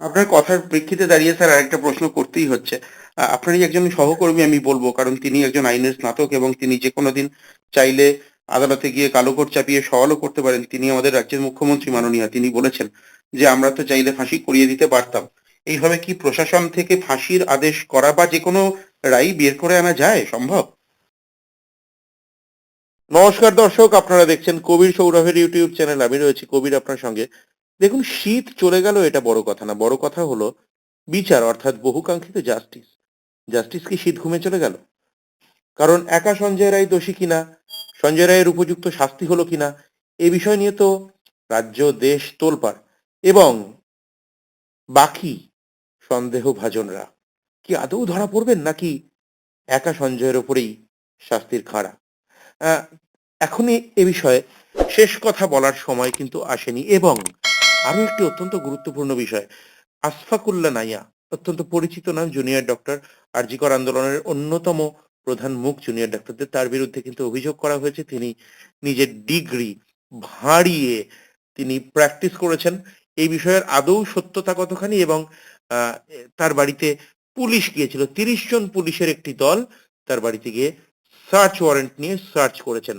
আপনার কথার প্রেক্ষিতে দাঁড়িয়ে স্যার আরেকটা প্রশ্ন করতেই হচ্ছে। আপনারই একজন সহকর্মী আমি বলব, কারণ তিনি একজন আইনের স্নাতক এবং তিনি যে কোনো দিন চাইলে আদালতে গিয়ে কালো কোট চাপিয়ে সওয়ালও করতে পারেন। তিনি আমাদের রাজ্যের মুখ্যমন্ত্রী মাননীয়, তিনি বলেছেন যে আমরা তো চাইলে ফাঁসি করিয়ে দিতে পারতাম। এইভাবে কি প্রশাসন থেকে ফাঁসির আদেশ করা বা যে কোনো রায় বের করে আনা যায়? সম্ভব? নমস্কার দর্শক, আপনারা দেখছেন কবির সৌরভের ইউটিউব চ্যানেল। আমি রয়েছি কবির আপনার সঙ্গে। দেখুন, শীত চলে গেল এটা বড় কথা না। বড় কথা হলো, বিচার অর্থাৎ বহুকাঙ্ক্ষিত জাস্টিস জাস্টিস কি শীত ঘুমে চলে গেল? কারণ একা সঞ্জয় রায় দোষী কিনা? সঞ্জয় রায়ের উপযুক্ত শাস্তি হলো কিনা? এ বিষয় নিয়ে তো রাজ্য, দেশ তোলপাড়। এবং বাকি সন্দেহভাজনরা, কি আদৌ ধরা পড়বেন নাকি একা সঞ্জয়ের ওপরেই শাস্তির খাড়া? এখনই এ বিষয়ে শেষ কথা বলার সময় কিন্তু আসেনি। এবং আরও একটি অত্যন্ত গুরুত্বপূর্ণ বিষয় আসফাকুল্লা নাইয়া, অত্যন্ত পরিচিত নাম জুনিয়র ডক্টর আরজিকর আন্দোলনের অন্যতম প্রধান মুখ জুনিয়র ডক্টরদের। তার বিরুদ্ধে কিন্তু অভিযোগ করা হয়েছে, তিনি নিজের ডিগ্রি ভাঁড়িয়ে তিনি প্র্যাকটিস করেছেন। এই বিষয়ের আদৌ সত্যতা কতখানি এবং তার বাড়িতে পুলিশ গিয়েছিল, তিরিশ জন পুলিশের একটি দল তার বাড়িতে গিয়ে সার্চ ওয়ারেন্ট নিয়ে সার্চ করেছেন।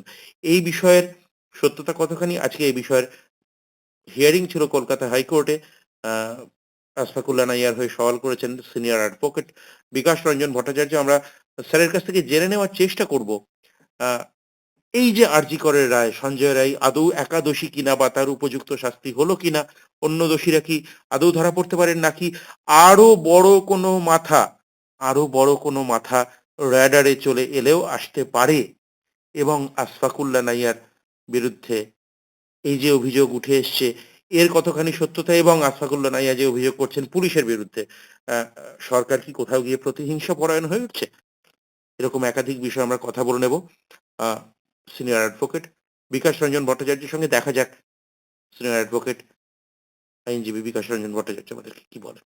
এই বিষয়ের সত্যতা কতখানি? আজকে এই বিষয়ের হিয়ারিং ছিল কলকাতা হাইকোর্টে আহ, আশফাকুল্লা নাইয়ার হয়ে সওয়াল করেছেন সিনিয়র অ্যাডভোকেট বিকাশ রঞ্জন ভট্টাচার্য। আমরা স্যারের কাছ থেকে জেনে নেওয়ার চেষ্টা করব এই যে আরজি করের রায় সঞ্জয় রায় আদৌ একাদশী কিনা বা তার উপযুক্ত শাস্তি হলো কিনা অন্য দোষীরা কি আদৌ ধরা পড়তে পারেন নাকি? আরও বড় কোনো মাথা আরও বড় কোনো মাথা র্যাডারে চলে এলেও আসতে পারে এবং আশফাকুল্লা নাইয়ার বিরুদ্ধে এই যে অভিযোগ উঠে এসছে এর কতখানি সত্যতা এবং আশফাকুল্লা নাইয়া যে অভিযোগ করছেন পুলিশের বিরুদ্ধে সরকার কি কোথাও গিয়ে প্রতিহিংসা পরায়ণ হয়ে উঠছে? এরকম একাধিক বিষয় আমরা কথা বলে নেব। সিনিয়র অ্যাডভোকেট বিকাশ রঞ্জন ভট্টাচার্যের সঙ্গে দেখা যাক। সিনিয়র অ্যাডভোকেট আইনজীবী বিকাশ রঞ্জন ভট্টাচার্য আমাদেরকে কি বলেন।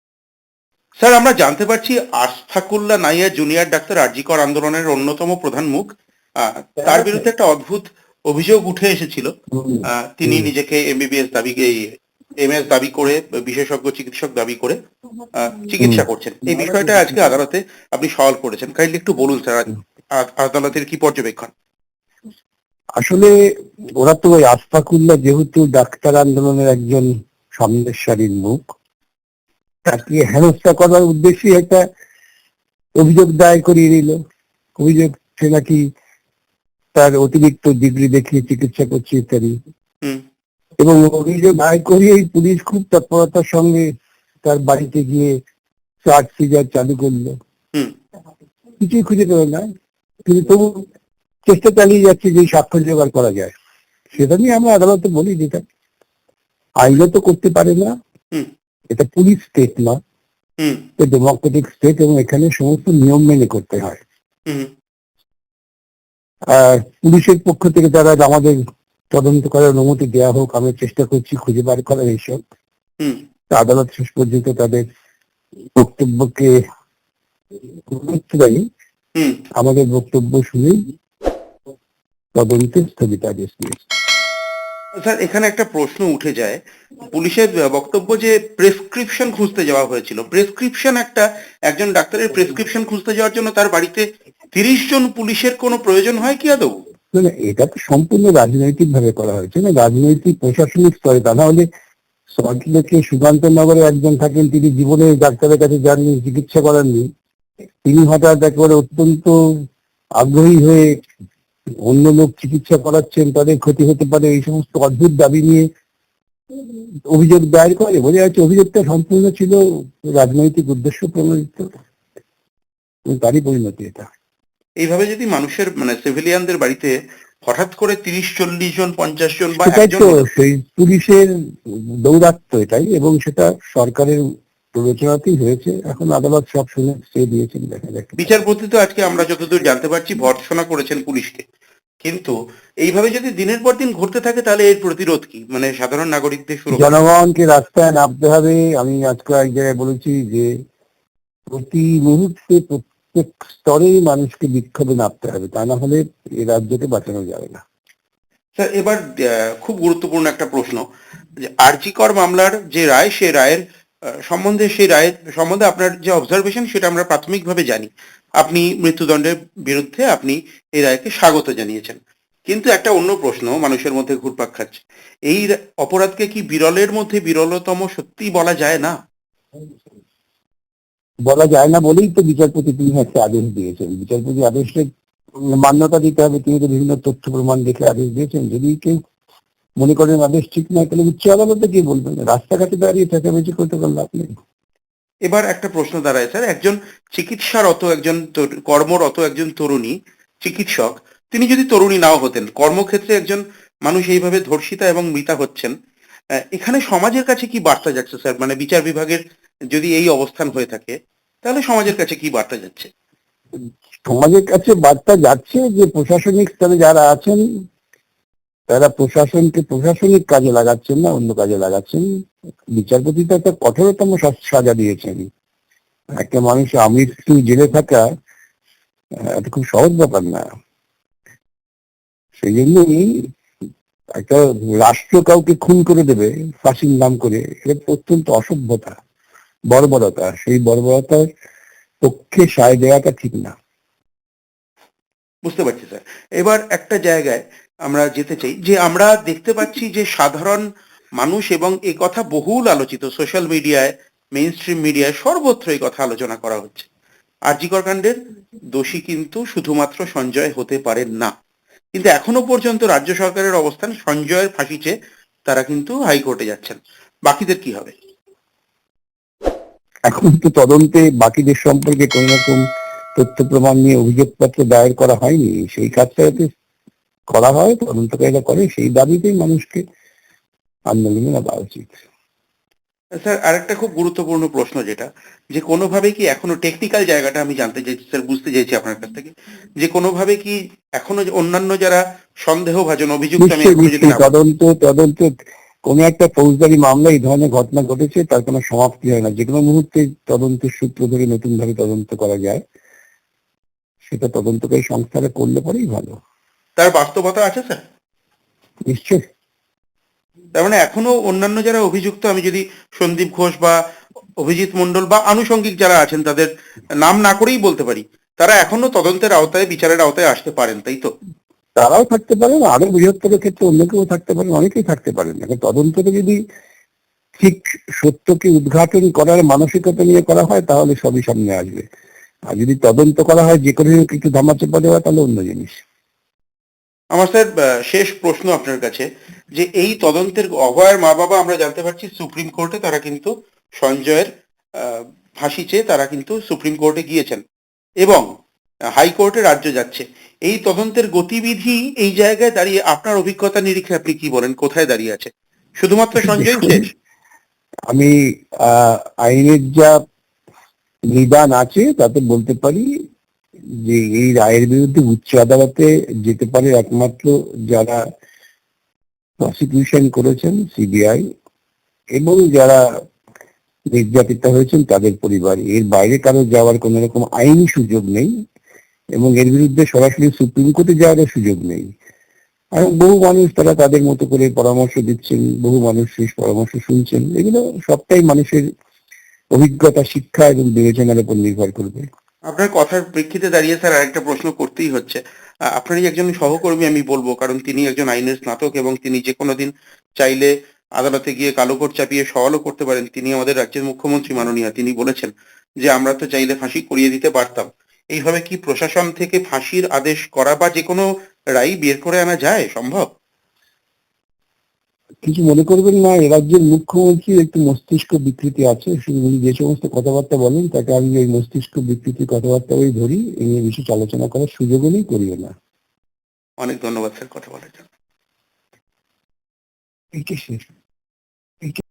স্যার আমরা জানতে পারছি আশফাকুল্লা নাইয়া জুনিয়র ডাক্তার আরজিকর আন্দোলনের অন্যতম প্রধান মুখ। আহ, তার বিরুদ্ধে একটা অদ্ভুত অভিযোগ উঠে এসেছিল। তিনি নিজেকে এমবিবিএস দাবি এমএস দাবি করে বিশেষজ্ঞ চিকিৎসক দাবি করে আহ, চিকিৎসা করছেন। এই বিষয়টা আজকে আদালতে আপনি সওয়াল করেছেন। কাইন্ডলি একটু বলুন স্যার আদালতের কি পর্যবেক্ষণ? আসলে ওরা তো ওই আশফাকুল্লাহ যেহেতু ডাক্তার আন্দোলনের একজন সারির মুখ তাকে হেনস্থা করার উদ্দেশ্যে একটা অভিযোগ দায়ের করিয়ে নিল অভিযোগ সে নাকি তার অতিরিক্ত ডিগ্রি দেখিয়ে চিকিৎসা করছে ইত্যাদি। হুম। এবং অভিযোগ দায়ের করিয়েই পুলিশ খুব তৎপরতার সঙ্গে তার বাড়িতে গিয়ে চার্জ সিজার চালু করল। কিছুই খুঁজে পেল না। কিন্তু তবু চেষ্টা চালিয়ে যাচ্ছে যে সাক্ষ্য জোগাড় করা যায়। সেটা নিয়ে আমরা আদালতে বলি যেটা আইনও তো করতে পারে না। এটা পুলিশ স্টেট না। ডেমোক্রেটিক স্টেট এবং এখানে সমস্ত নিয়ম মেনে করতে হয়। পুলিশের পক্ষ থেকে তারা আমাদের তদন্ত করার অনুমতি দেওয়া হোক আমরা চেষ্টা করছি খুঁজে বার করার এইসব। আদালত শেষ পর্যন্ত তাদের বক্তব্যকে গুরুত্ব দেয়নি আমাদের বক্তব্য শুনেই তদন্তে স্থগিতাদেশ দিয়েছে। স্যার এখানে একটা প্রশ্ন উঠে যায়। পুলিশের বক্তব্য যে প্রেসক্রিপশন খুঁজতে যাওয়া হয়েছিল প্রেসক্রিপশন একটা একজন ডাক্তারের প্রেসক্রিপশন খুঁজতে যাওয়ার জন্য তার বাড়িতে তিরিশ জন পুলিশের কোনো প্রয়োজন হয় কি আদৌ? এটা তো সম্পূর্ণ রাজনৈতিক ভাবে করা হয়েছে। না, রাজনৈতিক, প্রশাসনিক স্তরে তা না হলে সল্টলেকে সুকান্ত নগরে একজন থাকেন, তিনি জীবনে ডাক্তারের কাছে যাননি, চিকিৎসা করাননি। তিনি হঠাৎ একেবারে অত্যন্ত আগ্রহী হয়ে অন্য লোক চিকিৎসা করাচ্ছেন, তাদের ক্ষতি হতে পারে এই সমস্ত অদ্ভুত দাবি নিয়ে অভিযোগ দায়ের করে। বোঝা যাচ্ছে অভিযোগটা সম্পূর্ণ ছিল রাজনৈতিক উদ্দেশ্য প্রণোদিত তারই পরিণতি এটা। এইভাবে যদি মানুষের মানে সিভিলিয়ানদের বাড়িতে হঠাৎ করে তিরিশ চল্লিশ জন পঞ্চাশ জন বা সেই পুলিশের দৌরাত্ম এটাই এবং সেটা সরকারের প্ররোচনাতেই হয়েছে। এখন আদালত সব শুনে স্টে দিয়েছেন দেখা যাক। বিচারপতি তো আজকে আমরা যতদূর জানতে পারছি ভর্ৎসনা করেছেন পুলিশকে। কিন্তু এইভাবে যদি দিনের পর দিন ঘটতে থাকে তাহলে এর প্রতিরোধ কি? মানে সাধারণ নাগরিকদের সুরক্ষা জনগণকে রাস্তায় নামতে হবে। আমি আজকে এক জায়গায় বলেছি যে প্রতি মুহূর্তে প্রত্যেক স্তরেই মানুষকে বিক্ষোভে নামতে হবে, তা না হলে এই রাজ্যকে বাঁচানো যাবে না। স্যার, এবার খুব গুরুত্বপূর্ণ একটা প্রশ্ন, যে আরজিকর মামলার যে রায়, সে রায়ের সম্বন্ধে সেই রায়ের সম্বন্ধে আপনার যে অবজারভেশন সেটা আমরা প্রাথমিকভাবে জানি। আপনি মৃত্যুদণ্ডের বিরুদ্ধে আপনি এই রায়কে স্বাগত জানিয়েছেন। কিন্তু একটা অন্য প্রশ্ন মানুষের মধ্যে ঘুরপাক খাচ্ছে। এই অপরাধকে কি বিরলের মধ্যে বিরলতম সত্যি বলা যায় না? বলা যায় না বলেই তো বিচারপতি তিনি একটা আদেশ দিয়েছেন। বিচারপতি আদেশে মান্যতা দিতে হবে, তিনি তো বিভিন্ন তথ্য প্রমাণ দেখে আদেশ দিয়েছেন। যদি কেউ মনে করেন আদেশ ঠিক নয় তাহলে উচ্চ আদালতে কি বলবেন, রাস্তাঘাটে দাঁড়িয়ে চেঁচামেচি করতে পারলে আপনি এবার একটা প্রশ্ন দাঁড়ায়, স্যার। একজন চিকিৎসারত একজন কর্মরত একজন তরুণী, চিকিৎসক, তিনি যদি তরুণী নাও হতেন, কর্মক্ষেত্রে একজন মানুষ এইভাবে ধর্ষিতা এবং মৃতা হচ্ছেন এখানে সমাজের কাছে কি বার্তা যাচ্ছে, স্যার? মানে বিচার বিভাগের যদি এই অবস্থান হয়ে থাকে তাহলে সমাজের কাছে কি বার্তা যাচ্ছে? সমাজের কাছে বার্তা যাচ্ছে যে প্রশাসনিক স্তরে যারা আছেন, তারা প্রশাসনকে প্রশাসনিক কাজে লাগাচ্ছেন না, অন্য কাজে লাগাচ্ছেন। বিচারপতি তো একটা কঠোরতম সাজা দিয়েছেন। একটা মানুষ আমৃত্যু জেলে থাকা এটা খুব সহজ ব্যাপার না। সেই জন্যই একটা রাষ্ট্র কাউকে খুন করে দেবে, ফাঁসির নাম করে, এটা অত্যন্ত অসভ্যতা। বর্বরতা, সেই বর্বরতার পক্ষে সায় দেওয়াটা ঠিক না। বুঝতে পারছি, স্যার। এবার একটা জায়গায় আমরা যেতে চাই, যে আমরা দেখতে পাচ্ছি যে সাধারণ মানুষ এবং এই কথা বহুল আলোচিত, সোশ্যাল মিডিয়ায় মেইন স্ট্রিম মিডিয়ায় সর্বত্র এই কথা আলোচনা করা হচ্ছে। আরজিকর কাণ্ডের দোষী কিন্তু শুধুমাত্র সঞ্জয় হতে পারেন না। কিন্তু এখনও পর্যন্ত রাজ্য সরকারের অবস্থান সঞ্জয়ের ফাঁসি চেয়ে তারা কিন্তু হাইকোর্টে যাচ্ছেন। বাকিদের কি হবে? এখন তো তদন্তে বাকিদের সম্পর্কে কোন রকম তথ্য প্রমাণ নিয়ে অভিযোগপত্র দায়ের করা হয়নি। সেই কাজটা যাতে করা হয় তদন্তকারীরা করে সেই দাবিতেই মানুষকে আন্দোলনে নামা উচিত। স্যার আরেকটা খুব গুরুত্বপূর্ণ প্রশ্ন যেটা যে কোনোভাবে কি এখনও টেকনিক্যাল জায়গাটা আমি জানতে চাইছি স্যার বুঝতে চাইছি আপনার কাছ থেকে যে কোনোভাবে কি এখনও অন্যান্য যারা সন্দেহভাজন অভিযুক্ত তদন্ত তদন্ত কোন একটা ফৌজদারি মামলা এই ধরনের ঘটনা ঘটেছে তার কোনো সমাপ্তি হয় না। যে কোনো মুহূর্তে তদন্তের সূত্র ধরে নতুন ভাবে তদন্ত করা যায় সেটা তদন্তকারী সংস্থারা করলে পরেই ভালো। তার বাস্তবতা আছে স্যার? নিশ্চয় তার মানে এখনও অন্যান্য যারা অভিযুক্ত আমি যদি সন্দীপ ঘোষ বা অভিজিৎ মন্ডল বা আনুষঙ্গিক যারা আছেন তাদের নাম না করেই বলতে পারি তারা এখনও তদন্তের আওতায় বিচারের আওতায় আসতে পারেন তাই তো? তারাও থাকতে পারেন আরও বৃহত্তর ক্ষেত্রে অন্য কেউ থাকতে পারেন অনেকেই থাকতে পারেন এখন তদন্তকে যদি ঠিক সত্যকে উদ্ঘাটন করার মানসিকতা নিয়ে করা হয়, তাহলে সবই সামনে আসবে। আর যদি তদন্ত করা হয়, যে কোনো কিছু ধামাচাপা দেওয়া, তাহলে অন্য জিনিস। আমার স্যার শেষ প্রশ্ন আপনার কাছে, যে এই তদন্তের অভয়ের মা বাবা আমরা জানতে পারছি সুপ্রিম কোর্টে তারা কিন্তু সঞ্জয়ের ফাঁসি চেয়ে তারা কিন্তু সুপ্রিম কোর্টে গিয়েছেন। এবং হাইকোর্টে রাজ্য যাচ্ছে। এই তদন্তের গতিবিধি এই জায়গায় দাঁড়িয়ে আপনার অভিজ্ঞতা নিরিখে আপনি কি বলেন? কোথায় দাঁড়িয়ে আছে? শুধুমাত্র সঞ্জয় শেষ আমি আইনের যা নিদান আছে তাতে বলতে পারি যে এই রায়ের বিরুদ্ধে উচ্চ আদালতে যেতে পারে একমাত্র যারা প্রসিকিউশন করেছেন সিবিআই এবং যারা নির্যাতিত হয়েছেন তাদের পরিবার। এর বাইরে কারও যাওয়ার কোন রকম আইনি সুযোগ নেই। এবং এর বিরুদ্ধে সরাসরি সুপ্রিম কোর্টে যাওয়ারও সুযোগ নেই। আর বহু মানুষ তারা তাদের মতো করে পরামর্শ দিচ্ছেন, বহু মানুষ সেই পরামর্শ শুনছেন। এগুলো সবটাই মানুষের অভিজ্ঞতা, শিক্ষা এবং বিবেচনার উপর নির্ভর করবে। আপনার কথার প্রেক্ষিতে দাঁড়িয়ে স্যার আরেকটা প্রশ্ন করতেই হচ্ছে। আপনারই একজন সহকর্মী আমি বলব, কারণ তিনি একজন আইনের স্নাতক এবং তিনি যে কোনো দিন চাইলে আদালতে গিয়ে কালো কোট চাপিয়ে সওয়ালও করতে পারেন। তিনি আমাদের রাজ্যের মুখ্যমন্ত্রী মাননীয়। তিনি বলেছেন যে, আমরা তো চাইলে ফাঁসি করিয়ে দিতে পারতাম। এইভাবে কি প্রশাসন থেকে ফাঁসির আদেশ করা বা যে কোনো রায় বের করে আনা যায়? সম্ভব? কিছু মনে করবেন না এ রাজ্যের মুখ্যমন্ত্রীর একটু মস্তিষ্ক বিকৃতি আছে। উনি যে সমস্ত কথাবার্তা বলেন তাকে আমি ওই মস্তিষ্ক বিকৃতির কথাবার্তা ওই ধরি। এই নিয়ে বিশেষ আলোচনা করার সুযোগও নেই করিও না। অনেক ধন্যবাদ স্যার কথা বলার জন্য। শেষ।